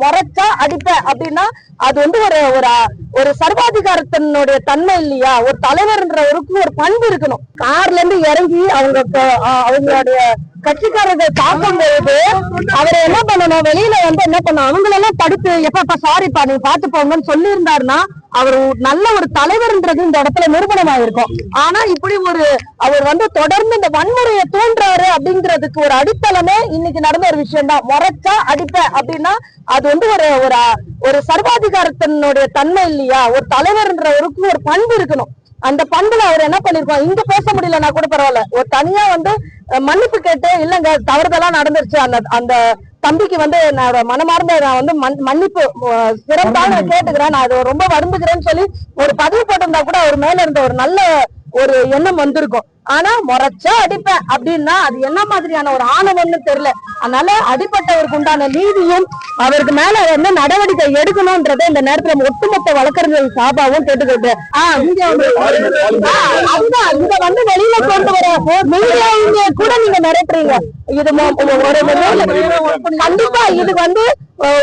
முறைச்சா அடிப்ப அப்படின்னா அது வந்து ஒரு ஒரு ஒரு சர்வாதிகாரத்தினுடைய தன்மை இல்லையா? ஒரு தலைவர்ன்றவருக்கு ஒரு பண்பு இருக்கணும். கார்ல இருந்து இறங்கி அவங்க அவங்களுடைய கட்சிக்காரர்கள் பார்க்கும் பொழுது அவரை என்ன பண்ணணும்? வெளியில வந்து என்ன பண்ணணும்? அவங்களெல்லாம் தடுத்து எப்பப்பா சாரிப்பா நீங்க பாத்து போங்கன்னு சொல்லி இருந்தாருன்னா அவர் நல்ல ஒரு தலைவர்ன்றது இந்த இடத்துல நிறுவனமாயிருக்கும் ஆனா இப்படி ஒரு அவர் வந்து தொடர்ந்து இந்த வன்முறையை தோன்றாரு அப்படிங்கிறதுக்கு ஒரு அடித்தளமே இன்னைக்கு நடந்த ஒரு விஷயம் தான் முறைச்சா அடிப்பேன் அப்படின்னா அது வந்து ஒரு ஒரு ஒரு சர்வாதிகாரத்தினுடைய தன்மை இல்லையா? ஒரு தலைவர்ன்றவருக்கு ஒரு பண்பு இருக்கணும். அந்த பண்புல அவர் என்ன பண்ணிருக்கோம் இங்க பேச முடியலன்னா கூட பரவாயில்ல. ஒரு தனியா வந்து மன்னிப்பு கேட்டு இல்லங்க தவறுதலா நடந்துருச்சு. அந்த அந்த தம்பிக்கு வந்து நான் மனமார்ந்த நான் வந்து மன்னிப்பு சிறப்பாக நான் கேட்டுக்கிறேன். நான் அது ரொம்ப வருந்துக்கிறேன்னு சொல்லி ஒரு பதிவு போட்டிருந்தா கூட அவர் மேல இருந்த ஒரு நல்ல ஒரு எண்ணம் வந்திருக்கும். ஆனா முறைச்சா அடிப்பேன். அப்படின்னா அது என்ன மாதிரியான ஒரு ஆணவம்னு தெரியல. அதனால அடிப்பட்டவருக்கு உண்டான நீதியும் அவருக்கு மேல வந்து நடவடிக்கை எடுக்கணும்ன்றதை இந்த நேரத்துல ஒட்டுமொத்த வழக்கறிஞர் சாபாவும் கேட்டுக்கிட்டேன் ஆஹ் வந்து அதுதான். இங்க வந்து வெளியில கொண்டு வர மீடியா கூட நீங்க மிரட்டுறீங்க. இது கண்டிப்பா இது வந்து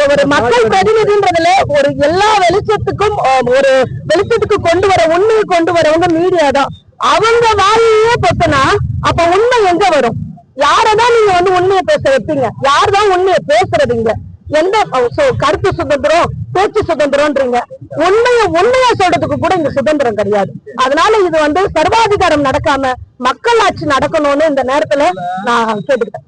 ஒரு மக்கள் பிரதிநிதின்றதுல ஒரு எல்லா வெளிச்சத்துக்கும் ஒரு வெளிச்சத்துக்கு கொண்டு வர உண்மையை கொண்டு வரவங்க மீடியா தான். அவங்க வாயையே பொத்தனா அப்ப உண்மை எங்க வரும்? யாரதான் நீங்க வந்து உண்மையை பேச வைப்பீங்க? யார்தான் உண்மையை பேசுறதுங்க? எந்த கருத்து சுதந்திரம் பேச்சு சுதந்திரம்ன்றீங்க. உண்மைய உண்மையா சொல்றதுக்கு கூட இங்க சுதந்திரம் கிடையாது. அதனால இது வந்து சர்வாதிகாரம் நடக்காம மக்கள் ஆட்சி நடக்கணும்னு இந்த நேரத்துல நான் கேட்டுக்கிட்டேன்.